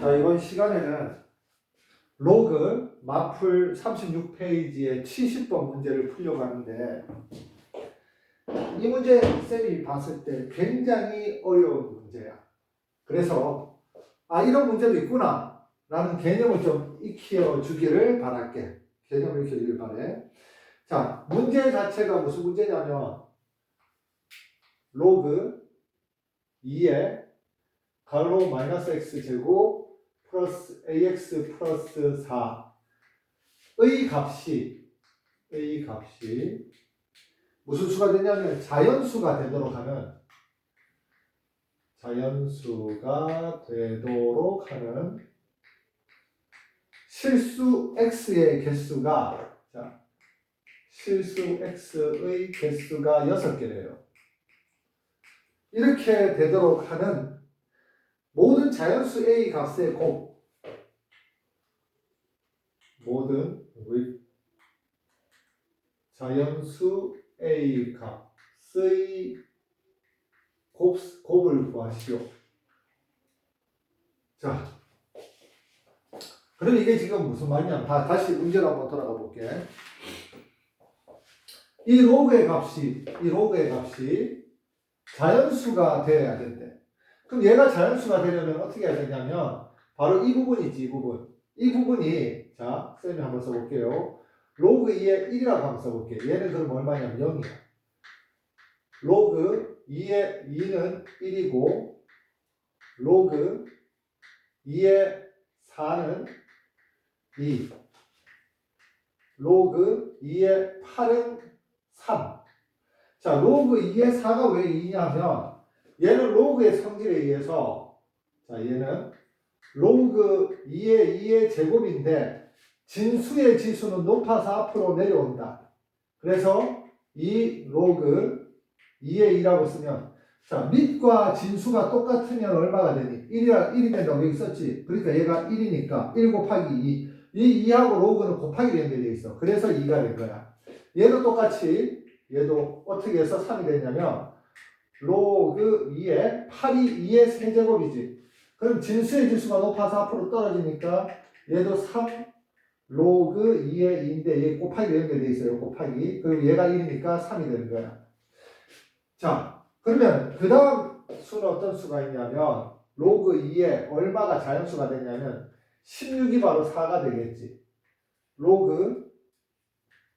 자, 이번 시간에는 로그 마플 36페이지의 70번 문제를 풀려고 하는데 이 문제 쌤이 봤을 때 굉장히 어려운 문제야. 그래서 아 이런 문제도 있구나 라는 개념을 좀 익혀 주기를 바랄게. 개념을 익혀 주길 바래. 자, 문제 자체가 무슨 문제냐면 로그 2에 가로 마이너스 x 제곱 플러스 ax 플러스 4의 값이 a 값이 무슨 수가 되냐면 자연수가 되도록 하는 자연수가 되도록 하는 실수 x의 개수가 자 실수 x의 개수가 6개래요. 이렇게 되도록 하는 모든 자연수 a 값의 곱 모든 우리 자연수 a 값의 곱, 곱을 구하시오. 자, 그럼 이게 지금 무슨 말이냐? 다, 다시 문제로 한번 돌아가 볼게. 이 로그의 값이 이 로그의 값이 자연수가 되어야 된대. 그럼 얘가 자연수가 되려면 어떻게 해야 되냐면 바로 이 부분이 있지 이 부분. 이 부분이 자 쌤이 한번 써볼게요. 로그 2의 1이라고 한번 써볼게요. 얘는 그럼 얼마냐면 0이야. 로그 2의 2는 1이고 로그 2의 4는 2 로그 2의 8은 3 자, 로그 2의 4가 왜 2냐면 얘는 로그의 성질에 의해서 자 얘는 로그 2의 2의 제곱인데 진수의 지수는 높아서 앞으로 내려온다. 그래서 이 로그 2의 2라고 쓰면 자 밑과 진수가 똑같으면 얼마가 되니? 1이라 1이 된다고 여기 썼지. 그러니까 얘가 1이니까 1 곱하기 2. 이 2하고 로그는 곱하기 연결되어 있어. 그래서 2가 된 거야. 얘도 똑같이 얘도 어떻게 해서 3이 되냐면 로그 2에 8이 2의 세제곱이지. 그럼 진수의 지수가 높아서 앞으로 떨어지니까 얘도 3 로그 2의 2인데 얘 곱하기 연결되어 있어요. 곱하기. 그리고 얘가 1이니까 3이 되는 거야. 자, 그러면 그 다음 수는 어떤 수가 있냐면 로그 2에 얼마가 자연수가 되냐면 16이 바로 4가 되겠지. 로그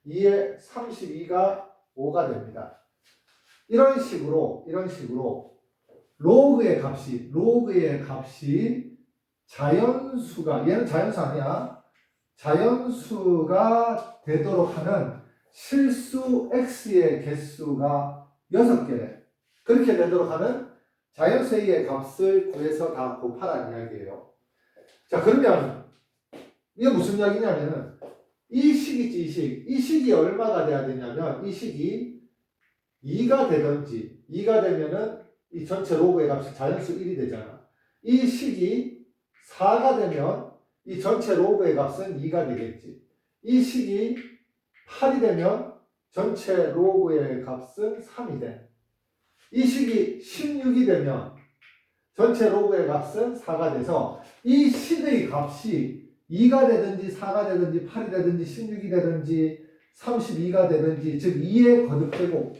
2에 32가 5가 됩니다. 이런 식으로 이런 식으로 로그의 값이 로그의 값이 자연수가 얘는 자연수 아니야. 자연수가 되도록 하는 실수 x의 개수가 6개래. 그렇게 되도록 하는 자연수 a의 값을 구해서 다 곱하라는 이야기예요. 자, 그러면 이게 무슨 이야기냐면은 이 식이지 이 식. 이 식이 얼마가 돼야 되냐면 이 식이 2가 되든지 2가 되면은 이 전체 로그의 값이 자연수 1이 되잖아. 이 식이 4가 되면 이 전체 로그의 값은 2가 되겠지. 이 식이 8이 되면 전체 로그의 값은 3이 돼. 이 식이 16이 되면 전체 로그의 값은 4가 돼서 이 식의 값이 2가 되든지 4가 되든지 8이 되든지 16이 되든지 32가 되든지 즉 2의 거듭되고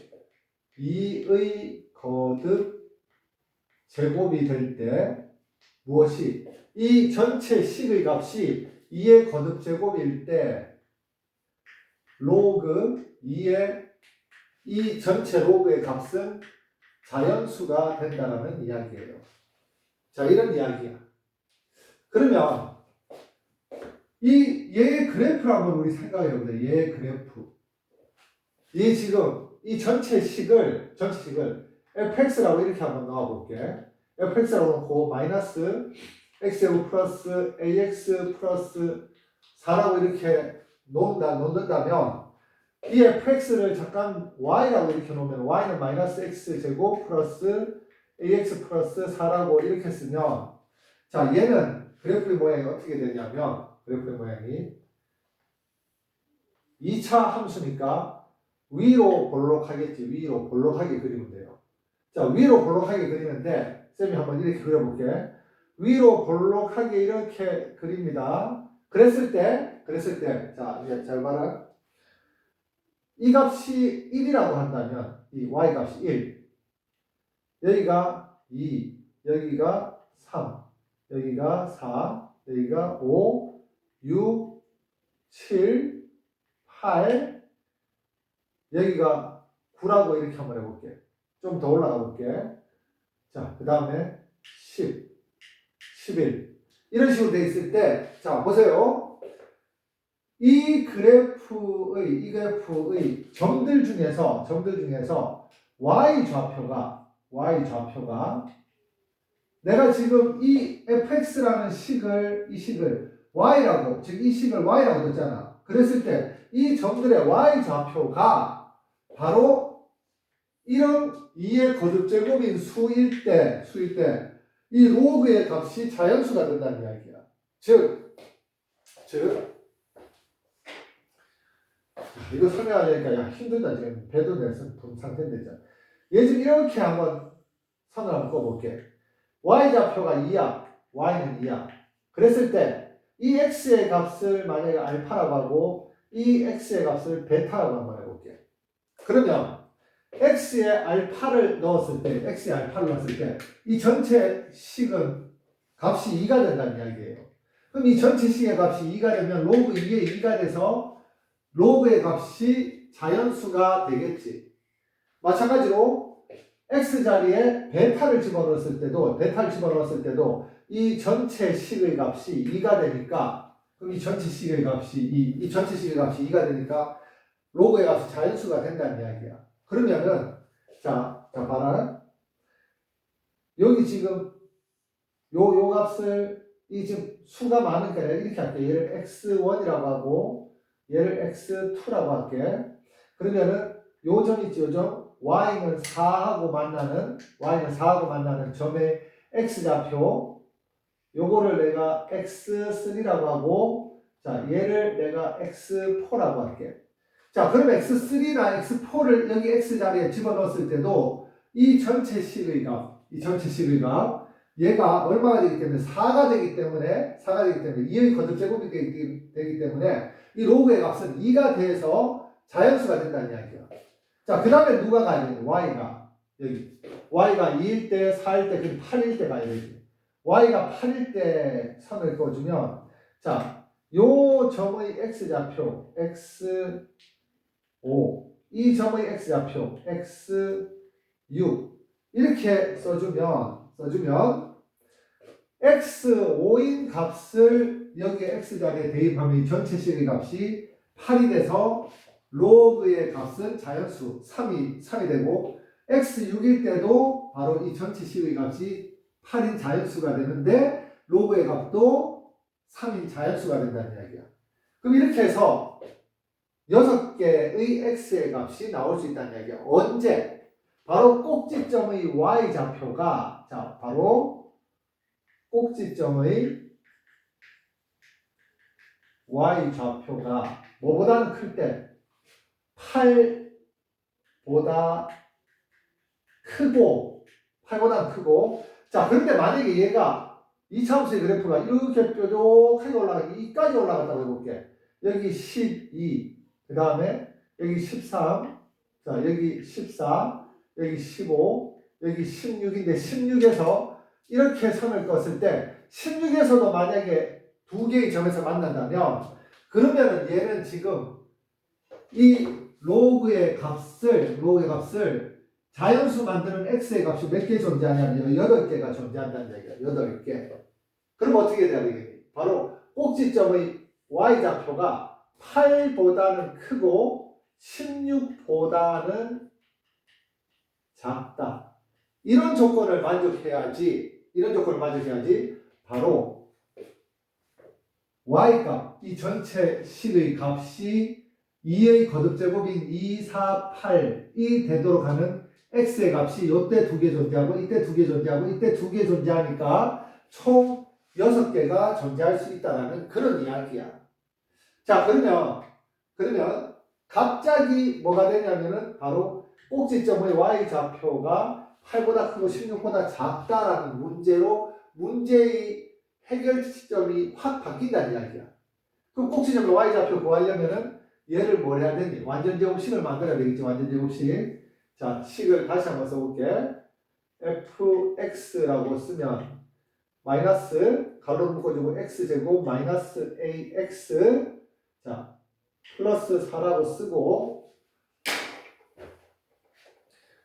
2의 거듭 제곱이 될 때 무엇이 이 전체 식의 값이 2의 거듭 제곱일 때 로그 2의 이 전체 로그의 값은 자연수가 된다는 이야기예요. 자, 이런 이야기야. 그러면 이 얘의 그래프를 한번 우리 생각해 보자. 얘의 그래프. 이 지금 이 전체 식을 전체 식을 fx라고 이렇게 한번 넣어 볼게. fx라고 놓고 마이너스 x제곱 플러스 ax 플러스 4라고 이렇게 놓는다 놓는다면 이 fx를 잠깐 y라고 이렇게 놓으면 y는 마이너스 x 제곱 플러스 ax 플러스 4라고 이렇게 쓰면 자 얘는 그래프의 모양이 어떻게 되냐면 그래프의 모양이 2차 함수니까 위로 볼록하겠지. 위로 볼록하게 그리면 돼요. 자, 위로 볼록하게 그리는데 쌤이 한번 이렇게 그려볼게. 위로 볼록하게 이렇게 그립니다. 그랬을 때, 그랬을 때, 자, 이제 잘 봐라. 이 값이 1이라고 한다면, 이 y 값이 1. 여기가 2, 여기가 3, 여기가 4, 여기가 5, 6, 7, 8, 여기가 9라고 이렇게 한번 해볼게. 좀 더 올라가 볼게. 자, 그 다음에 10, 11. 이런 식으로 돼 있을 때, 자, 보세요. 이 그래프의, 이 그래프의 점들 중에서, 점들 중에서 y 좌표가, y 좌표가 내가 지금 이 fx라는 식을, 이 식을 y라고, 즉 이 식을 y라고 했잖아. 그랬을 때 이 점들의 y 좌표가 바로 이런 2의 거듭제곱인 수일 때, 수일 때, 이 로그의 값이 자연수가 된다는 이야기야. 즉, 즉, 이거 설명하려니까 야, 힘들다. 지금 배도 내서 본 상태인데. 있잖아. 얘 지금 이렇게 한번 선을 한번 꺼볼게. y좌표가 2야. y는 2야. 그랬을 때, 이 x의 값을 만약에 알파라고 하고, 이 x의 값을 베타라고 해볼게. 그러면, x의 알파를 넣었을 때, x의 알파를 넣었을 때, 이 전체 식은 값이 2가 된다는 이야기예요. 그럼 이 전체 식의 값이 2가 되면 로그 2의 2가 돼서 로그의 값이 자연수가 되겠지. 마찬가지로 x 자리에 베타를 집어넣었을 때도 베타를 집어넣었을 때도 이 전체 식의 값이 2가 되니까 그럼 이 전체 식의 값이 2, 이 전체 식의 값이 2가 되니까 로그의 값이 자연수가 된다는 이야기야. 그러면은 자, 자 봐라. 여기 지금 요, 요 값을 이 지금 수가 많으니까 이렇게 할게. 얘를 x1이라고 하고 얘를 x2라고 할게. 그러면은 요 점 있지, 요 점. y는 4하고 만나는, y는 4하고 만나는 점의 x좌표. 요거를 내가 x3라고 하고, 자, 얘를 내가 x4라고 할게. 자, 그럼 x3나 x4를 여기 x 자리에 집어넣었을 때도 이 전체 식의 값, 이 전체 식의 값, 얘가 얼마가 되기 때문에 4가 되기 때문에 4가 되기 때문에 2의 거듭제곱이 되기, 때문에 이 로그의 값은 2가 돼서 자연수가 된다는 이야기야. 자, 그 다음에 누가 가야 되냐? y가. 여기. y가 2일 때, 4일 때, 그리고 8일 때 가야 되지. y가 8일 때 선을 그어주면, 자, 요 점의 x좌표, x5. 이 점의 x좌표, x6. 이렇게 써주면, 써주면, x5인 값을 여기 x자리에 대입하면 이 전체 식의 값이 8이 돼서 로그의 값은 자연수 3이, 3이 되고 x6일 때도 바로 이 전체 식의 값이 8인 자연수가 되는데 로그의 값도 3인 자연수가 된다는 이야기야. 그럼 이렇게 해서 6개의 x의 값이 나올 수 있다는 이야기야. 언제? 바로 꼭지점의 y좌표가 자 바로 꼭지점의 y좌표가 뭐보다는 클 때 8보다 크고 8보다 크고 자 그런데 만약에 얘가 이차함수의 그래프가 이렇게 뾰족하게 올라가 이까지 올라갔다고 해볼게 여기 12 그 다음에 여기 13 자 여기 14 여기 15 여기 16인데 16에서 이렇게 선을 껐을 때 16에서도 만약에 두 개의 점에서 만난다면 그러면은 얘는 지금 이 로그의 값을 로그의 값을 자연수 만드는 x의 값이 몇 개 존재하냐면 8개가 존재한다는 얘기야. 8개. 그럼 어떻게 돼야 되겠니? 바로 꼭지점의 y좌표가 8보다는 크고 16보다는 작다. 이런 조건을 만족해야지, 이런 조건을 만족해야지, 바로 y값, 이 전체 식의 값이 2의 거듭제곱인 2, 4, 8이 되도록 하는 x의 값이 이때 두 개 존재하고, 이때 두 개 존재하고, 이때 두 개 존재하니까 총 6개가 존재할 수 있다는 그런 이야기야. 자, 그러면, 그러면 갑자기 뭐가 되냐면은 바로 꼭지점의 y좌표가 8보다 크고 16보다 작다라는 문제로 문제의 해결 지점이 확 바뀐다는 이야기야. 그럼 꼭지점의 y좌표 구하려면은 얘를 뭘 해야 되니? 완전 제곱식을 만들어야 되겠지. 완전 제곱식. 자, 식을 다시 한번 써볼게. fx라고 쓰면 마이너스 가로를 묶어주고 x제곱 마이너스 ax 자 플러스 4라고 쓰고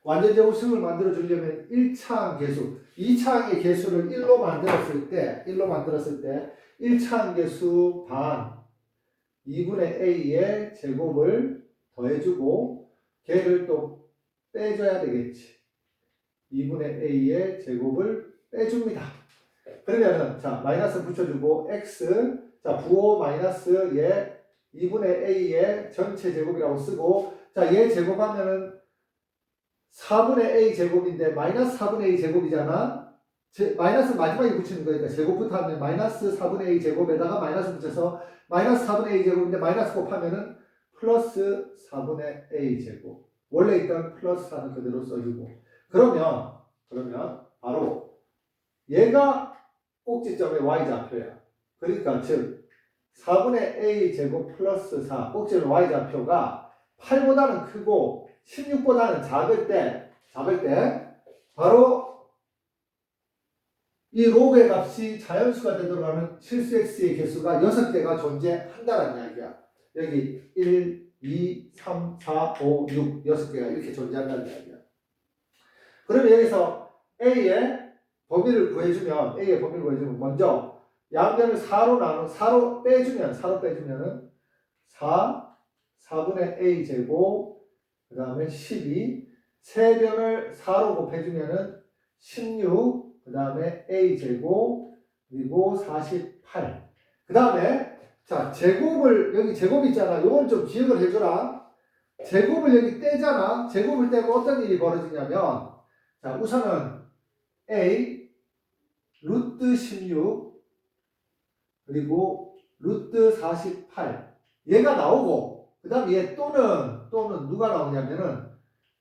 완전 제곱식을 만들어 주려면 1차항 계수 2차항의 계수를 1로 만들었을 때 1로 만들었을 때 1차항 계수 반 2분의 a의 제곱을 더해주고 걔를 또 빼줘야 되겠지 2분의 a의 제곱을 빼줍니다. 그러면은 자 마이너스 붙여주고 x 자 부호 마이너스 얘 2분의 a의 전체 제곱이라고 쓰고 자 얘 제곱하면은 4분의 a 제곱인데 마이너스 4분의 a 제곱이잖아. 제, 마이너스 마지막에 붙이는 거니까 제곱부터 하면 마이너스 4분의 a 제곱에다가 마이너스 붙여서 마이너스 4분의 a 제곱인데 마이너스 곱하면은 플러스 4분의 a 제곱. 원래 있던 플러스 4는 그대로 써주고 그러면 그러면 바로 얘가 꼭지점의 y좌표야. 그러니까 즉 4분의 a 제곱 플러스 4 꼭지점의 y좌표가 8보다는 크고 16보다는 작을 때 작을 때 바로 이 로그의 값이 자연수가 되도록 하는 실수 x의 개수가 6개가 존재한다는 이야기야. 여기 1, 2, 3, 4, 5, 6, 6개가 이렇게 존재한다는 이야기야. 그러면 여기서 A의 범위를 구해주면 A의 범위를 구해주면 먼저 양변을 4로 나눠 4로 빼주면 4로 빼주면은 4 4분의 A 제곱 그 다음에 12 세변을 4로 곱해주면은 16 그 다음에 A 제곱 그리고 48 그 다음에 자 제곱을 여기 제곱 있잖아. 요건 좀 기억을 해줘라. 제곱을 여기 떼잖아. 제곱을 떼고 어떤 일이 벌어지냐면 자, 우선은 A 루트 16 그리고 루트 48 얘가 나오고 그 다음 얘 또는 또는 누가 나오냐면은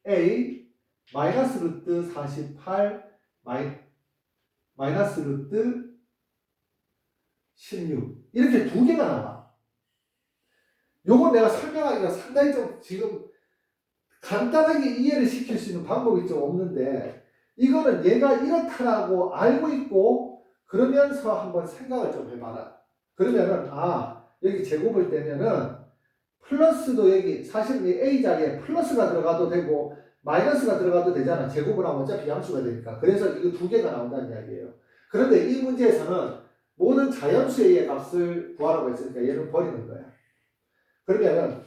A 마이너스 루트 48 마이, 마이너스 루트 16 이렇게 두 개가 나와. 요건 내가 설명하기가 상당히 좀 지금 간단하게 이해를 시킬 수 있는 방법이 좀 없는데 이거는 얘가 이렇다라고 알고 있고 그러면서 한번 생각을 좀 해봐라. 그러면은 아 여기 제곱을 떼면은 플러스도 여기 사실은 이 A 자리에 플러스가 들어가도 되고 마이너스가 들어가도 되잖아. 제곱을 하면 어차피 양수가 되니까. 그래서 이거 두 개가 나온다는 이야기예요. 그런데 이 문제에서는 모든 자연수의 값을 구하라고 했으니까 얘는 버리는 거야. 그러면은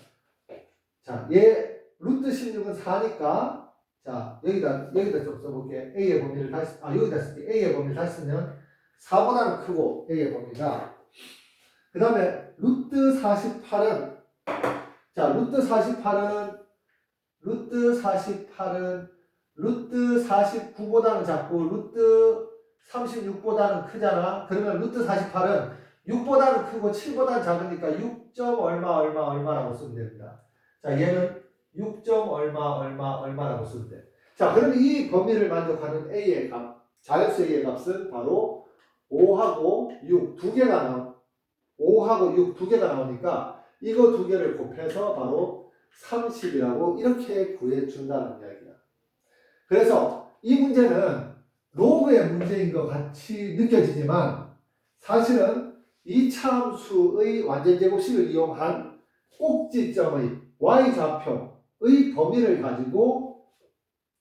자, 얘 루트 16은 4니까 자 여기다 여기다 좀 써볼게 a의 범위를 다시 아 여기다 쓸게 a의 범위를 다시 쓰면 4보다는 크고 a의 범위가 그 다음에 루트 48은 자 루트 48은 루트 48은 루트 49보다는 작고 루트 36보다는 크잖아 그러면 루트 48은 6보다는 크고 7보다는 작으니까 6. 얼마 얼마 얼마라고 쓰면 됩니다 자 얘는 6. 얼마 얼마 얼마라고 쓰면 돼. 자, 그러면 이 범위를 만족하는 a의 값, 자연수 a의 값은 바로 5하고 6 두 개가 나오. 5하고 6 두 개가 나오니까 이거 두 개를 곱해서 바로 30이라고 이렇게 구해 준다는 이야기야. 그래서 이 문제는 로그의 문제인 것 같이 느껴지지만 사실은 이차 함수의 완전 제곱식을 이용한 꼭지점의 y좌표의 범위를 가지고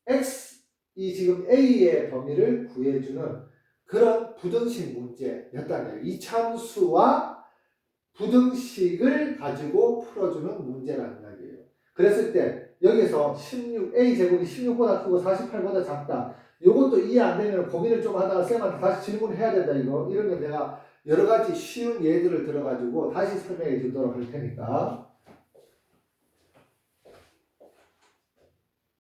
x 이 지금 a의 범위를 구해주는 그런 부등식 문제였다는 거예요. 이참수와 부등식을 가지고 풀어주는 문제라는 이야기예요. 그랬을 때 여기서 16 a 제곱이 16보다 크고 48보다 작다. 이것도 이해 안 되면 고민을 좀 하다가 쌤한테 다시 질문해야 된다 이거 이러면 내가 여러 가지 쉬운 예들을 들어가지고 다시 설명해 주도록 할 테니까